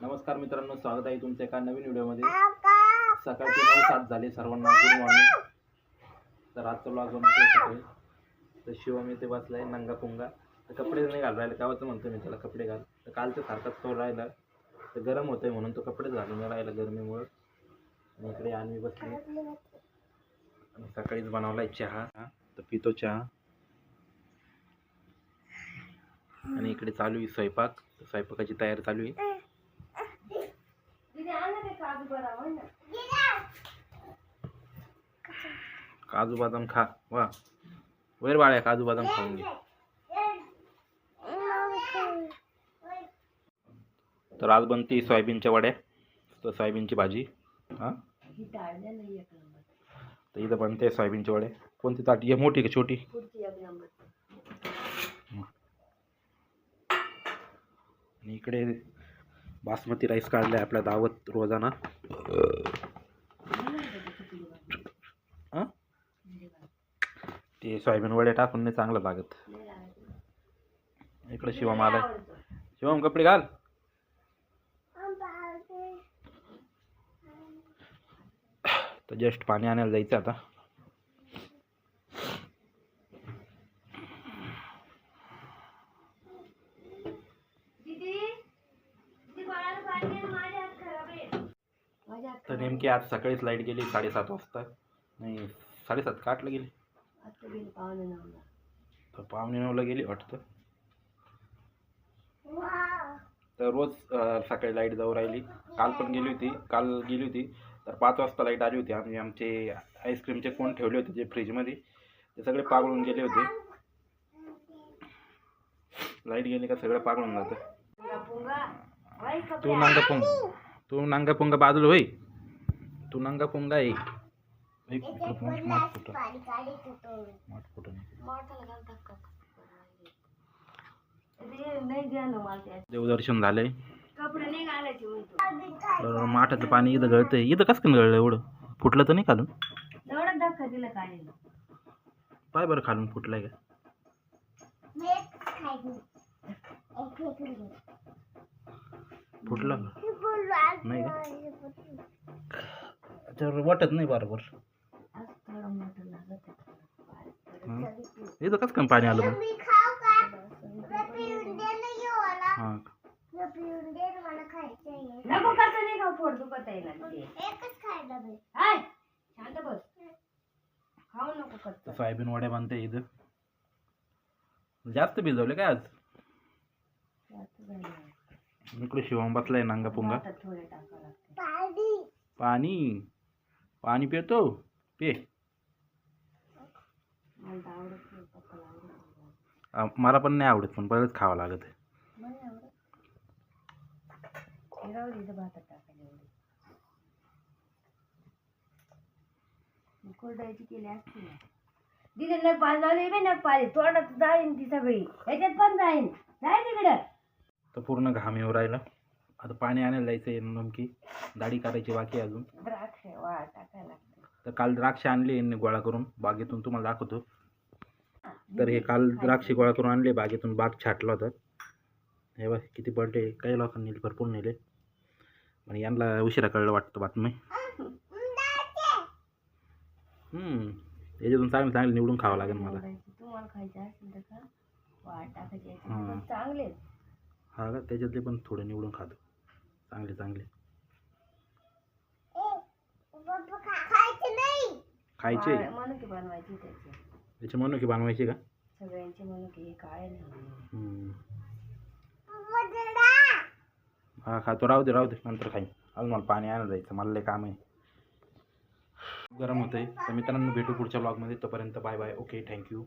नमस्कार मित्रांनो स्वागत आहे तुमचं एका नवीन व्हिडिओमध्ये. सकाळचे नऊ सात झाले सर्वांना गुड मॉर्निंग तर आजचा ब्लॉग बनवतोय सकाळी तर शिवम इथे बसलाय नंगा पुंगा तर कपडे नाही घाल राहिले कावाचं म्हणतो मी त्याला कपडे घाल. तर कालचं सारखाच तो राहिला. तर गरम होतंय म्हणून तो कपडेच घालून राहिला गरमीमुळं. आणि इकडे आणवी बसली आणि सकाळीच बनवलाय चहा. हा, तर पितो चहा. आणि इकडे चालू आहे स्वयंपाक. स्वयंपाकाची तयारी चालू आहे. काजू बदाम खा. वा. वर बाळ्या काजू बदाम खाऊन घे. तर आज बनते सोयाबीनच्या वड्या. तर सोयाबीनची भाजी. हां? तर इथं बनते सोयाबीनच्या वड्या. कोणती ताटी? आहे मोठी का छोटी? आणि इकडे बासमती राईस काढलाय आपल्या दावत रोजाना. ते सोयाबीन वडे टाकून नाही चांगलं लागत. इकडे शिवम आलाय. शिवम कपडे घाल. तर जस्ट पाणी आणायला जायचं आता. तर नेमकी आज सकाळीच लाइट गेली साडेसात वाजता. नाही साडेसात का आठला गेली? तर पावणे नऊला गेली वाटतं. तर रोज अं, सकाळी लाइट जाऊ राहिली. काल पण गेली होती काल गेली होती. तर पाच वाजता लाइट आली होती. आम्ही आमचे आईस्क्रीमचे कोण ठेवले होते जे फ्रीजमध्ये ते सगळे पागळून गेले होते. लाइट गेली का सगळं पागळून जातं. तू नांगा पुंग तू नांगा पुंगा बाजूला होई तू नांगा पुंगा माठ फुटं. माठ फुटं. नाही. देवदर्शन झालंय. तर माठाचं पाणी इथं गळतंय. इथं कसं काय गळलं एवढं? फुटलं तर नाही खालून? एवढा धक्का दिला काय पाय बरं खालून फुटलंय का? फुटलं का? नाही का? त्याच्यावर वाटत नाही बरोबर हं. इथं कसं काय पाणी आलं मग हां नको कसं नाही का पोट दुखत आहे ना ते. हाय शांत बस. खाऊ नको तर कच्चं. सोयाबीन वड्या बांधते इथं. जास्त भिजवले काय आज. इकडे शिवम बसलाय नांगा पुंगा. आता थोडे टाकावं लागते. पाणी? पाणी पितो पे. मला पण नाही आवडत पण बरंच खावं लागत. नाही कोरडायची केली असती नग पाणी लावली बे नग पाणी. तोंडात जाईन ती सगळी. ह्याच्यात पण जाईन. जाय तिकडं. तर पूर्ण घाम येऊ राहिला. आता पाणी आणायला जायचं आहे नेमकी दाढी करायची बाकी आहे अजून. द्राक्ष वा टाकायला लागते. तर काल द्राक्ष आणले यांनी गोळा करून बागेतून तुम्हाला दाखवतो. तर हे काल द्राक्ष गोळा करून आणले बागेतून बाग छाटला होता. हे बघ किती पडले काही लोकांनी नेले भरपूर नेले. पण यांना उशिरा कळलं वाटतं बातमी. याच्यातून चांगलं चांगलं निवडून खावं लागेल मला. तुम्हाला खायचे असेल तर खा. वाट टाकायची याच्यात. पण चांगले हा का? त्याच्यातले पण थोडे निवडून खातो. चांगले चांगले. खायचे मनुके बनवायची त्याची. त्याचे म्हणू की बनवायचे का? सगळ्यांचे मनुके हे काळे नाही. हम्म. हा खातो राहू दे राहू दे. नंतर खाईन. अजून मला पाणी आणायला जायचं. मला लय काम आहे. गरम होतंय. तर मित्रांनो भेटू पुढच्या ब्लॉगमध्ये तोपर्यंत बाय बाय. Okay thank you